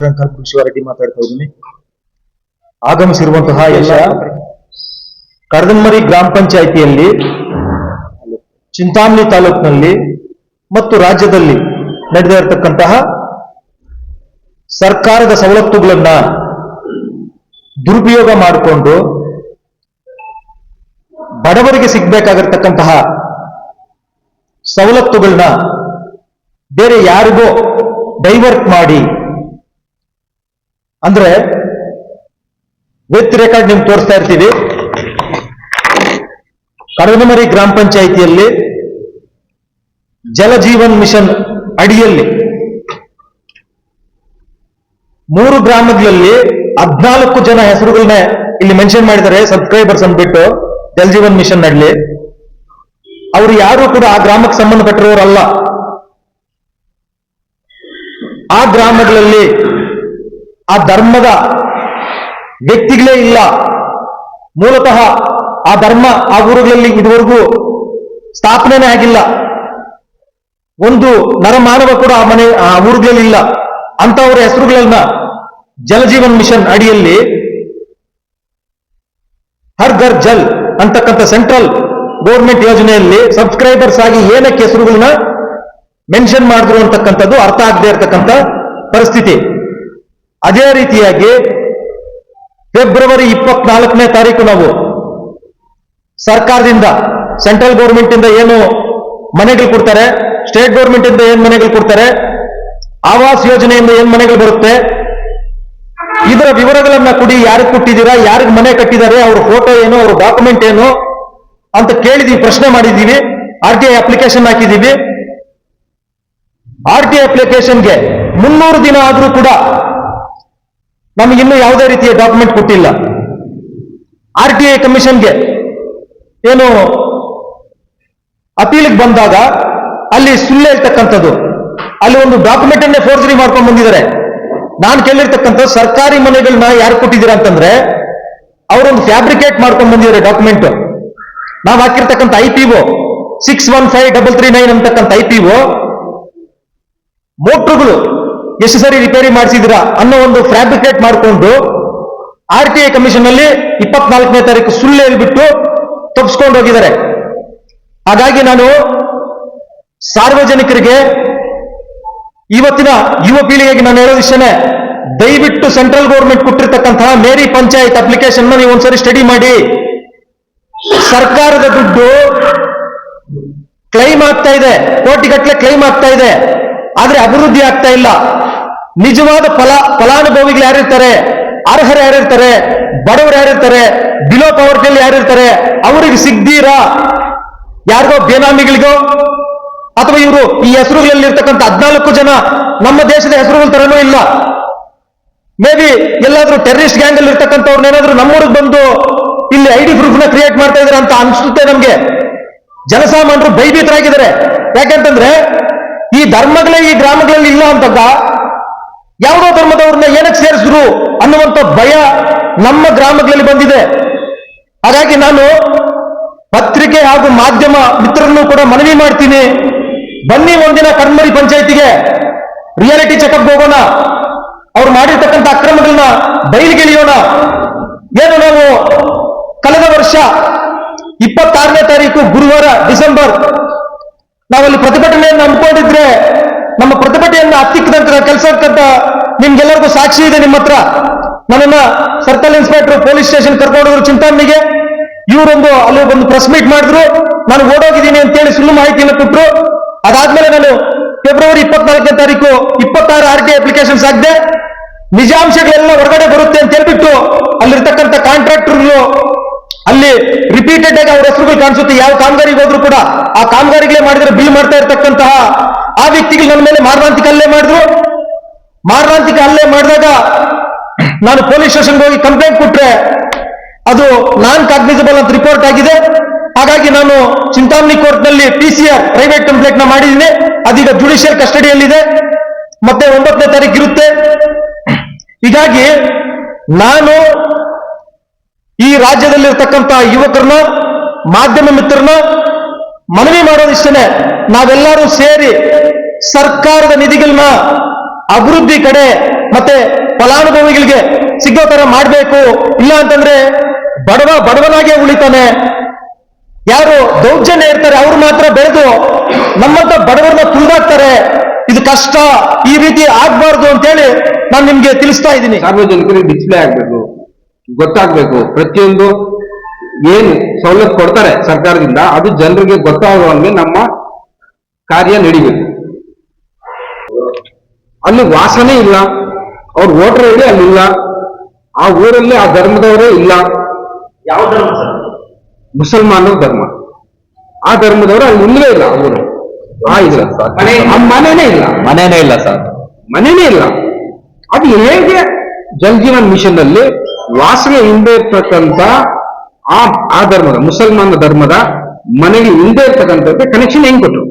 ಶಂಕರ್ ಶಿವರೆಡ್ಡಿ ಮಾತಾಡ್ತಾ ಇದ್ದೀನಿ. ಆಗಮಿಸಿರುವಂತಹ ಎಲ್ಲ ಕಡದನ್ಮರಿ ಗ್ರಾಮ ಪಂಚಾಯಿತಿಯಲ್ಲಿ, ಚಿಂತಾಮಣಿ ತಾಲೂಕಿನಲ್ಲಿ ಮತ್ತು ರಾಜ್ಯದಲ್ಲಿ ನಡೆದ ಇರತಕ್ಕಂತಹ ಸರ್ಕಾರದ ಸವಲತ್ತುಗಳನ್ನ ದುರುಪಯೋಗ ಮಾಡಿಕೊಂಡು ಬಡವರಿಗೆ ಸಿಗ್ಬೇಕಾಗಿರ್ತಕ್ಕಂತಹ ಸವಲತ್ತುಗಳನ್ನ ಬೇರೆ ಯಾರಿಗೋ ಡೈವರ್ಟ್ ಮಾಡಿ ಅಂದ್ರೆ ವಿತ್ ರೆಕಾರ್ಡ್ ನಿಮ್ಗೆ ತೋರಿಸ್ತಾ ಇರ್ತೀವಿ. ಕಡದಮರಿ ಗ್ರಾಮ ಪಂಚಾಯಿತಿಯಲ್ಲಿ ಜಲಜೀವನ್ ಮಿಷನ್ ಅಡಿಯಲ್ಲಿ ಮೂರು ಗ್ರಾಮಗಳಲ್ಲಿ ಹದ್ನಾಲ್ಕು ಜನ ಹೆಸರುಗಳನ್ನ ಇಲ್ಲಿ ಮೆನ್ಷನ್ ಮಾಡಿದ್ದಾರೆ. ಸಬ್ಸ್ಕ್ರೈಬರ್ಸ್ ಅಂದ್ಬಿಟ್ಟು ಜಲಜೀವನ್ ಮಿಷನ್ನಲ್ಲಿ ಅವರು ಯಾರು ಕೂಡ ಆ ಗ್ರಾಮಕ್ಕೆ ಸಂಬಂಧಪಟ್ಟಿರೋರಲ್ಲ. ಆ ಗ್ರಾಮಗಳಲ್ಲಿ ಆ ಧರ್ಮದ ವ್ಯಕ್ತಿಗಳೇ ಇಲ್ಲ. ಮೂಲತಃ ಆ ಧರ್ಮ ಆ ಊರುಗಳಲ್ಲಿ ಇದುವರೆಗೂ ಸ್ಥಾಪನೆನೇ ಆಗಿಲ್ಲ. ಒಂದು ನರಮಾನವ ಕೂಡ ಆ ಮನೆ, ಆ ಊರುಗಳಲ್ಲಿ ಇಲ್ಲ. ಅಂತವರ ಹೆಸರುಗಳನ್ನ ಜಲಜೀವನ್ ಮಿಷನ್ ಅಡಿಯಲ್ಲಿ ಹರ್ ಘರ್ ಜಲ್ ಅಂತಕ್ಕಂಥ ಸೆಂಟ್ರಲ್ ಗೌರ್ಮೆಂಟ್ ಯೋಜನೆಯಲ್ಲಿ ಸಬ್ಸ್ಕ್ರೈಬರ್ಸ್ ಆಗಿ ಏನಕ್ಕೆ ಹೆಸರುಗಳನ್ನ ಮೆನ್ಷನ್ ಮಾಡಿದ್ರು ಅಂತಕ್ಕಂಥದ್ದು ಅರ್ಥ ಆಗದೆ ಇರತಕ್ಕಂಥ ಪರಿಸ್ಥಿತಿ. ಅದೇ ರೀತಿಯಾಗಿ ಫೆಬ್ರವರಿ ಇಪ್ಪತ್ನಾಲ್ಕನೇ ತಾರೀಕು ನಾವು ಸರ್ಕಾರದಿಂದ, ಸೆಂಟ್ರಲ್ ಗೌರ್ಮೆಂಟ್ ಇಂದ ಏನು ಮನೆಗಳು ಕೊಡ್ತಾರೆ, ಸ್ಟೇಟ್ ಗೌರ್ಮೆಂಟ್ ಇಂದ ಏನ್ ಮನೆಗಳು ಕೊಡ್ತಾರೆ, ಆವಾಸ್ ಯೋಜನೆಯಿಂದ ಏನ್ ಮನೆಗಳು ಬರುತ್ತೆ, ಇದರ ವಿವರಗಳನ್ನ ಕೊಡಿ, ಯಾರಿಗೆ ಕೊಟ್ಟಿದ್ದೀರಾ, ಯಾರಿಗೆ ಮನೆ ಕಟ್ಟಿದ್ದಾರೆ, ಅವ್ರ ಫೋಟೋ ಏನು, ಅವ್ರ ಡಾಕ್ಯುಮೆಂಟ್ ಏನು ಅಂತ ಕೇಳಿದೀವಿ, ಪ್ರಶ್ನೆ ಮಾಡಿದ್ದೀವಿ ಆರ್ ಟಿ ಐ ಅಪ್ಲಿಕೇಶನ್ ಹಾಕಿದ್ದೀವಿ ಆರ್ ಟಿ ಐ ಅಪ್ಲಿಕೇಶನ್ಗೆ ಮುನ್ನೂರು ದಿನ ಆದರೂ ಕೂಡ ನಮಗಿನ್ನೂ ಯಾವುದೇ ರೀತಿಯ ಡಾಕ್ಯುಮೆಂಟ್ ಕೊಟ್ಟಿಲ್ಲ. ಆರ್ ಟಿ ಐ ಕಮಿಷನ್ಗೆ ಏನು ಅಪೀಲಿಗೆ ಬಂದಾಗ ಅಲ್ಲಿ ಸುಳ್ಳು ಹೇಳ್ತಕ್ಕಂಥದ್ದು. ಅಲ್ಲಿ ಒಂದು ಡಾಕ್ಯುಮೆಂಟ್ ಅನ್ನೇ ಫೋರ್ಜರಿ ಮಾಡ್ಕೊಂಡು ಬಂದಿದ್ದಾರೆ. ನಾನು ಕೇಳಿರ್ತಕ್ಕಂಥ ಸರ್ಕಾರಿ ಮನೆಗಳನ್ನ ಯಾರು ಕೊಟ್ಟಿದ್ದೀರಾ ಅಂತಂದ್ರೆ ಅವರೊಂದು ಫ್ಯಾಬ್ರಿಕೇಟ್ ಮಾಡ್ಕೊಂಡು ಬಂದಿದ್ದಾರೆ ಡಾಕ್ಯುಮೆಂಟ್ ನಾವು ಹಾಕಿರ್ತಕ್ಕಂಥ I P O six one five double three nine ಅಂತಕ್ಕಂಥ ಐ ಪಿ ಒ ಮೋಟ್ರುಗಳು ಎಷ್ಟು ಸರಿ ರಿಪೇರಿ ಮಾಡಿಸಿದಿರಾ ಅನ್ನೋ ಒಂದು ಫ್ಯಾಬ್ರಿಕೇಟ್ ಮಾಡಿಕೊಂಡು ಆರ್ ಟಿ ಐ ಕಮಿಷನ್ ಅಲ್ಲಿ ಇಪ್ಪತ್ನಾಲ್ಕನೇ ತಾರೀಕು ಸುಳ್ಳು ಹೇಳ್ಬಿಟ್ಟು ತಪ್ಪಿಸ್ಕೊಂಡು ಹೋಗಿದ್ದಾರೆ. ಹಾಗಾಗಿ ನಾನು ಸಾರ್ವಜನಿಕರಿಗೆ ಇವತ್ತಿನ ಯುವ ಪೀಳಿಗೆಗೆ ನಾನು ಹೇಳೋ ವಿಷಯನೇ ದಯವಿಟ್ಟು ಸೆಂಟ್ರಲ್ ಗೌರ್ಮೆಂಟ್ ಕೊಟ್ಟಿರ್ತಕ್ಕಂತಹ ಮೇರಿ ಪಂಚಾಯತ್ ಅಪ್ಲಿಕೇಶನ್ ನೀವು ಒಂದ್ಸರಿ ಸ್ಟಡಿ ಮಾಡಿ. ಸರ್ಕಾರದ ದುಡ್ಡು ಕ್ಲೈಮ್ ಆಗ್ತಾ ಇದೆ, ಕೋಟಿಗಟ್ಟಲೆ ಕ್ಲೈಮ್ ಆಗ್ತಾ ಇದೆ, ಆದ್ರೆ ಅಭಿವೃದ್ಧಿ ಆಗ್ತಾ ಇಲ್ಲ. ನಿಜವಾದ ಫಲ, ಫಲಾನುಭವಿಗಳು ಯಾರಿರ್ತಾರೆ? ಅರ್ಹರು ಯಾರಿರ್ತಾರೆ? ಬಡವರು ಯಾರಿರ್ತಾರೆ? ಬಿಲೋ ಪವರ್ಟಿಯಲ್ಲಿ ಯಾರಿರ್ತಾರೆ? ಅವರಿಗೆ ಸಿಗ್ದೀರಾ? ಯಾರಿಗೋ ಬೇನಾಮಿಗಳಿಗೋ? ಅಥವಾ ಇವರು ಈ ಹೆಸರುಗಳಲ್ಲಿ ಇರ್ತಕ್ಕಂಥ ಹದ್ನಾಲ್ಕು ಜನ ನಮ್ಮ ದೇಶದ ಹೆಸರುಗಳ ತರನೂ ಇಲ್ಲ. ಮೇ ಬಿ ಎಲ್ಲಾದ್ರೂ ಟೆರರಿಸ್ಟ್ ಗ್ಯಾಂಗ್ ಅಲ್ಲಿ ಇರ್ತಕ್ಕಂಥವ್ರನ್ನ ನಮ್ಮ ನಮ್ಮೂರಿಗೆ ಬಂದು ಇಲ್ಲಿ ಐ ಡಿ ಪ್ರೂಫ್ನ ಕ್ರಿಯೇಟ್ ಮಾಡ್ತಾ ಇದಾರೆ ಅಂತ ಅನ್ಸುತ್ತೆ ನಮ್ಗೆ. ಜನಸಾಮಾನ್ಯರು ಭಯಭೀತರಾಗಿದ್ದಾರೆ. ಯಾಕಂತಂದ್ರೆ ಈ ಧರ್ಮಗಳೇ ಈ ಗ್ರಾಮಗಳಲ್ಲಿ ಇಲ್ಲ ಅಂತಂದ ಯಾವುದೋ ಧರ್ಮದವ್ರನ್ನ ಏನಕ್ಕೆ ಸೇರಿಸಿದ್ರು ಅನ್ನುವಂಥ ಭಯ ನಮ್ಮ ಗ್ರಾಮಗಳಲ್ಲಿ ಬಂದಿದೆ. ಹಾಗಾಗಿ ನಾನು ಪತ್ರಿಕೆ ಹಾಗೂ ಮಾಧ್ಯಮ ಮಿತ್ರರನ್ನು ಕೂಡ ಮನವಿ ಮಾಡ್ತೀನಿ. ಬನ್ನಿ ಒಂದಿನ ಕಣ್ಮರಿ ಪಂಚಾಯತಿಗೆ. ರಿಯಾಲಿಟಿ ಚೆಕಪ್ ಹೋಗೋಣ. ಅವ್ರು ಮಾಡಿರ್ತಕ್ಕಂಥ ಅಕ್ರಮಗಳನ್ನ ಬಯಲಿಗೆಳಿಯೋಣ ಏನು ನಾವು ಕಳೆದ ವರ್ಷ ಇಪ್ಪತ್ತಾರನೇ ತಾರೀಕು ಗುರುವಾರ ಡಿಸೆಂಬರ್ ನಾವಲ್ಲಿ ಪ್ರತಿಭಟನೆಯನ್ನು ಹಮ್ಮಿಕೊಂಡಿದ್ರೆ ನಮ್ಮ ಪ್ರತಿಭಟನೆಯನ್ನು ಹತ್ತಿಕ್ಕದಂತ ಕೆಲಸ ಅಂತ ನಿಮ್ಗೆಲ್ಲರಿಗೂ ಸಾಕ್ಷಿ ಇದೆ ನಿಮ್ಮ ಹತ್ರ. ನನ್ನನ್ನ ಸರ್ಕಲ್ ಇನ್ಸ್ಪೆಕ್ಟರ್, ಪೊಲೀಸ್ ಸ್ಟೇಷನ್ ಕರ್ಕೊಂಡೋದ್ರು ಚಿಂತಾಮಣಿಗೆ. ಇವರೊಂದು ಅಲ್ಲಿ ಒಂದು ಪ್ರೆಸ್ ಮೀಟ್ ಮಾಡಿದ್ರು. ನಾನು ಓಡೋಗಿದ್ದೀನಿ ಅಂತೇಳಿ ಸುಳ್ಳು ಮಾಹಿತಿಯನ್ನು ಕೊಟ್ಟರು ಅದಾದ್ಮೇಲೆ ನಾನು ಫೆಬ್ರವರಿ ಇಪ್ಪತ್ನಾಲ್ಕನೇ ತಾರೀಕು ಇಪ್ಪತ್ತಾರು ಆರ್ ಟಿ ಅಪ್ಲಿಕೇಶನ್ ಹಾಕಿದೆ ನಿಜಾಂಶಗಳೆಲ್ಲ ಹೊರಗಡೆ ಬರುತ್ತೆ ಅಂತ ಹೇಳ್ಬಿಟ್ಟು ಅಲ್ಲಿರ್ತಕ್ಕಂಥ ಕಾಂಟ್ರಾಕ್ಟರ್ಗಳು ಅಲ್ಲಿ ರಿಪೀಟೆಡ್ ಆಗಿ ಅವ್ರ ಹೆಸರುಗಳು ಕಾಣಿಸುತ್ತೆ. ಯಾವ ಕಾಮಗಾರಿಗೆ ಹೋದ್ರು ಕೂಡ ಆ ಕಾಮಗಾರಿಗಳೇ ಮಾಡಿದ್ರೆ ಬಿಲ್ ಮಾಡ್ತಾ ಇರ್ತಕ್ಕಂತಹ ಆ ವ್ಯಕ್ತಿಗಳು ನನ್ನ ಮೇಲೆ ಮಾರಣಾಂತಿಕ ಹಲ್ಲೆ ಮಾಡಿದ್ರು. ಮಾರಣಾಂತಿಕ ಹಲ್ಲೆ ಮಾಡಿದಾಗ ನಾನು ಪೊಲೀಸ್ ಸ್ಟೇಷನ್ಗೆ ಹೋಗಿ ಕಂಪ್ಲೇಂಟ್ ಕೊಟ್ಟರೆ ಅದು ನಾನ್ ಕಾಗ್ನಿಸಬಲ್ ಅಂತ ರಿಪೋರ್ಟ್ ಆಗಿದೆ. ಹಾಗಾಗಿ ನಾನು ಚಿಂತಾಮಣಿ ಕೋರ್ಟ್ನಲ್ಲಿ P C R private complaint ಮಾಡಿದ್ದೀನಿ. ಅದೀಗ ಜುಡಿಷಿಯಲ್ ಕಸ್ಟಡಿಯಲ್ಲಿದೆ ಮತ್ತೆ ಒಂಬತ್ತನೇ ತಾರೀಕು ಇರುತ್ತೆ. ಹೀಗಾಗಿ ನಾನು ಈ ರಾಜ್ಯದಲ್ಲಿರ್ತಕ್ಕಂಥ ಯುವಕರನ್ನ, ಮಾಧ್ಯಮ ಮಿತ್ರರನ್ನ ಮನವಿ ಮಾಡೋದಿಷ್ಟೇ ನಾವೆಲ್ಲರೂ ಸೇರಿ ಸರ್ಕಾರದ ನಿಧಿಗಳನ್ನ ಅಭಿವೃದ್ಧಿ ಕಡೆ ಮತ್ತೆ ಫಲಾನುಭವಿಗಳಿಗೆ ಸಿಗೋ ತರ ಮಾಡಬೇಕು. ಇಲ್ಲ ಅಂತಂದ್ರೆ ಬಡವ ಬಡವನಾಗೆ ಉಳಿತಾನೆ. ಯಾರು ದೌರ್ಜನ್ಯ ಇರ್ತಾರೆ, ಅವ್ರು ಮಾತ್ರ ಬೆಳೆದು ನಮ್ಮಂತ ಬಡವರನ್ನ ತುಳಿದಾಕ್ತಾರೆ ಇದು ಕಷ್ಟ. ಈ ರೀತಿ ಆಗ್ಬಾರ್ದು ಅಂತೇಳಿ ನಾನು ನಿಮ್ಗೆ ತಿಳಿಸ್ತಾ ಇದ್ದೀನಿ. ಸಾರ್ವಜನಿಕರಿಗೆ ಡಿಸ್ಪ್ಲೇ ಆಗ್ಬೇಕು, ಗೊತ್ತಾಗ್ಬೇಕು. ಪ್ರತಿಯೊಂದು ಏನು ಸವಲತ್ತು ಕೊಡ್ತಾರೆ ಸರ್ಕಾರದಿಂದ, ಅದು ಜನರಿಗೆ ಗೊತ್ತಾಗುವಂಗೆ ನಮ್ಮ ಕಾರ್ಯ ನಡಿಬೇಕು. ಅಲ್ಲಿ ವಾಸನೆ ಇಲ್ಲ. ಅವ್ರ ವೋಟರ್ ಐಡಿ ಅಲ್ಲಿಲ್ಲ ಆ ಊರಲ್ಲಿ ಆ ಧರ್ಮದವರೇ ಇಲ್ಲ. ಯಾವ ಧರ್ಮ ಸರ್? ಮುಸಲ್ಮಾನರ ಧರ್ಮ. ಆ ಧರ್ಮದವರು ಅಲ್ಲಿ ಇಲ್ಲವೇ ಇಲ್ಲ ಆ ಊರು ಆ ಇಲ್ಲ. ಆ ಮನೆನೇ ಇಲ್ಲ. ಮನೆನೇ ಇಲ್ಲ ಸರ್. ಮನೆನೇ ಇಲ್ಲ. ಅದು ಹೇಗೆ ಜಲ್ ಜೀವನ್ ಮಿಷನ್ ಅಲ್ಲಿ ವಾಸನೆ ಹಿಂದೆ ಇರ್ತಕ್ಕಂಥ ಆ ಆ ಧರ್ಮದ ಮುಸಲ್ಮಾನ ಧರ್ಮದ ಮನೆಗೆ ಹಿಂದೆ ಇರ್ತಕ್ಕಂಥದ್ದು ಕನೆಕ್ಷನ್ ಹೆಂಗ್ ಕೊಟ್ಟರು